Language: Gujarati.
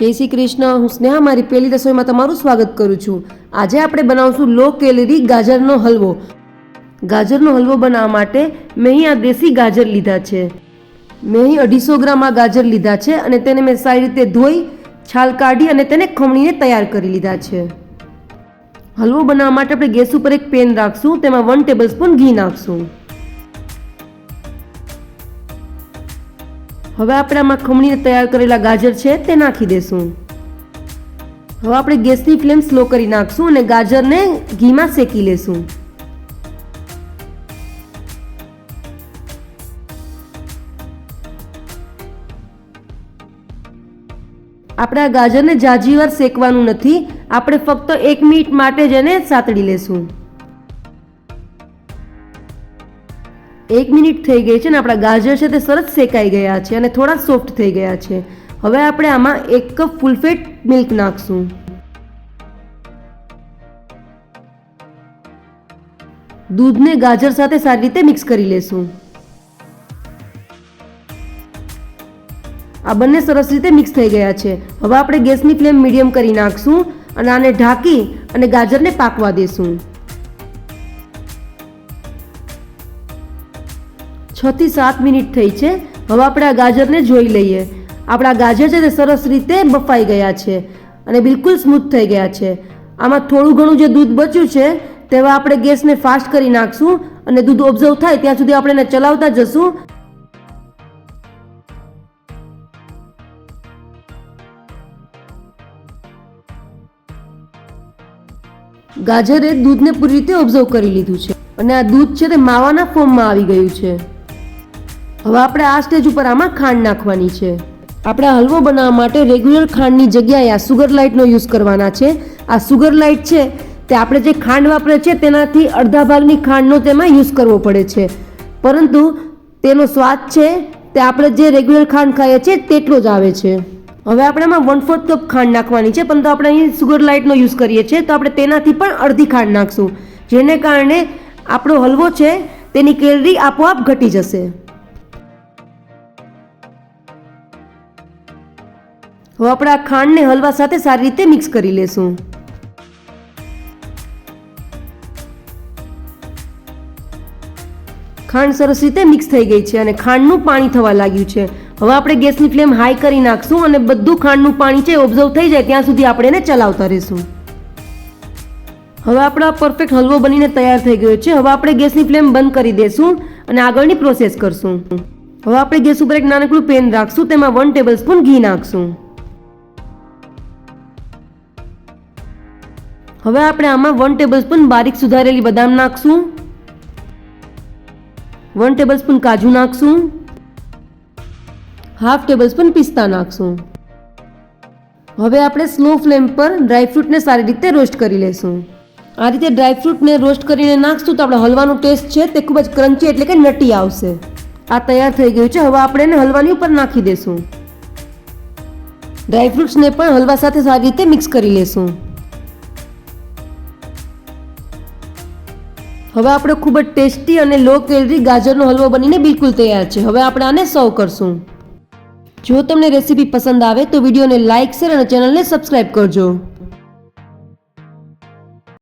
જય શ્રી કૃષ્ણ. હું સ્નેહા, મારી પહેલી રસોઈમાં તમારું સ્વાગત કરું છું. આજે આપણે બનાવશું લો કેલરી ગાજરનો હલવો. ગાજરનો હલવો બનાવવા માટે મેં અહીં આ દેશી ગાજર લીધા છે. મેં અહીં અઢીસો ગ્રામ આ ગાજર લીધા છે અને તેને મેં સારી રીતે ધોઈ, છાલ કાઢી અને તેને ખમણીને તૈયાર કરી લીધા છે. હલવો બનાવવા માટે આપણે ગેસ ઉપર એક પેન રાખશું, તેમાં વન ટેબલ સ્પૂન ઘી નાખશું. હવે આપણે આમાં ખમણીને તૈયાર કરેલા ગાજર છે તે નાખી દેશું. હવે આપણે ગેસની ફ્લેમ સ્લો કરી નાખશું અને ગાજરને ઘીમાં શેકી લેશું. આપણે આ ગાજરને જાજીવાર શેકવાનું નથી, આપણે ફક્ત એક મિનિટ માટે જ એને સાતડી લેશું. એક મિનિટ થઈ ગઈ છે ને આપણા ગાજર છે તે સરસ શેકાઈ ગયા છે અને થોડા સોફ્ટ થઈ ગયા છે. હવે આપણે આમાં એક કપ ફૂલફેટ મિલ્ક નાખશું. દૂધને ગાજર સાથે સારી રીતે મિક્સ કરી લેશું. આ બંને સરસ રીતે મિક્સ થઈ ગયા છે. હવે આપણે ગેસની ફ્લેમ મીડિયમ કરી નાખશું અને આને ઢાંકી અને ગાજરને પાકવા દેશું. છ થી સાત મિનિટ થઈ છે. હવે આપણે આ ગાજરને જોઈ લઈએ. આપણા ગાજર છે તે સરસ રીતે બફાઈ ગયા છે અને બિલકુલ સ્મૂથ થઈ ગયા છે. આમાં થોડું ઘણું જે દૂધ બચ્યું છે તેવા આપણે ગેસને ફાસ્ટ કરી નાખશું અને દૂધ ઓબ્ઝર્વ થાય ત્યાં સુધી આપણે એને ચલાવતા જશું. ગાજરે દૂધને પૂરી રીતે ઓબ્ઝર્વ કરી લીધું છે અને આ દૂધ છે તે માવાના ફોર્મમાં આવી ગયું છે. હવે આપણે આ સ્ટેજ ઉપર આમાં ખાંડ નાખવાની છે. આપણે હલવો બનાવવા માટે રેગ્યુલર ખાંડની જગ્યાએ આ સુગર લાઇટનો યુઝ કરવાના છે. આ સુગર લાઇટ છે તે આપણે જે ખાંડ વાપરે છે તેનાથી અડધા ભાગની ખાંડનો તેમાં યુઝ કરવો પડે છે. પરંતુ તેનો સ્વાદ છે તે આપણે જે રેગ્યુલર ખાંડ ખાઈએ છીએ તેટલો જ આવે છે. હવે આપણે આમાં વન ફોર્થ કપ ખાંડ નાખવાની છે, પરંતુ આપણે અહીં સુગર લાઇટનો યુઝ કરીએ છીએ, તો આપણે તેનાથી પણ અડધી ખાંડ નાખશું. જેને કારણે આપણો હલવો છે તેની કેલરી આપોઆપ ઘટી જશે. હવે આપણે આ ખાંડને હલવા સાથે સારી રીતે મિક્સ કરી લેશું. ખાંડ સરસ રીતે મિક્સ થઈ ગઈ છે અને ખાંડનું પાણી થવા લાગ્યું છે. હવે આપણે ગેસની ફ્લેમ હાઈ કરી નાખશું અને બધું ખાંડનું પાણી છે ઓબ્ઝર્વ થઈ જાય ત્યાં સુધી આપણે એને ચલાવતા રહીશું. હવે આપણો પરફેક્ટ હલવો બનીને તૈયાર થઈ ગયો છે. હવે આપણે ગેસની ફ્લેમ બંધ કરી દેશું અને આગળની પ્રોસેસ કરશું. હવે આપણે ગેસ ઉપર એક નાનકડું પેન રાખશું, તેમાં વન ટેબલ સ્પૂન ઘી નાખશું. હવે આપણે આમાં વન ટેબલ સ્પૂન બારીક સુધારેલી બદામ નાખશું. વન ટેબલ સ્પૂન કાજુ નાખશું. હાફ ટેબલ સ્પૂન પિસ્તા નાખશું. હવે આપણે સ્લો ફ્લેમ પર ડ્રાયફ્રૂટને સારી રીતે રોસ્ટ કરી લેશું. આ રીતે ડ્રાયફ્રૂટને રોસ્ટ કરીને નાખશું તો આપણે હલવાનો ટેસ્ટ છે તે ખૂબ જ ક્રન્ચી એટલે કે નટી આવશે. આ તૈયાર થઈ ગયું છે, હવે આપણે એને હલવાની ઉપર નાખી દેશું. ડ્રાયફ્રૂટ્સને પણ હલવા સાથે સારી રીતે મિક્સ કરી લેશું. હવે આપણો ખૂબ જ ટેસ્ટી અને લો કેલરી ગાજરનો હલવો બનીને બિલકુલ તૈયાર છે. હવે આપણે આને સર્વ કરશું. જો તમને રેસીપી પસંદ આવે તો વિડીયોને લાઇક, શેર અને ચેનલને સબસ્ક્રાઇબ કરજો.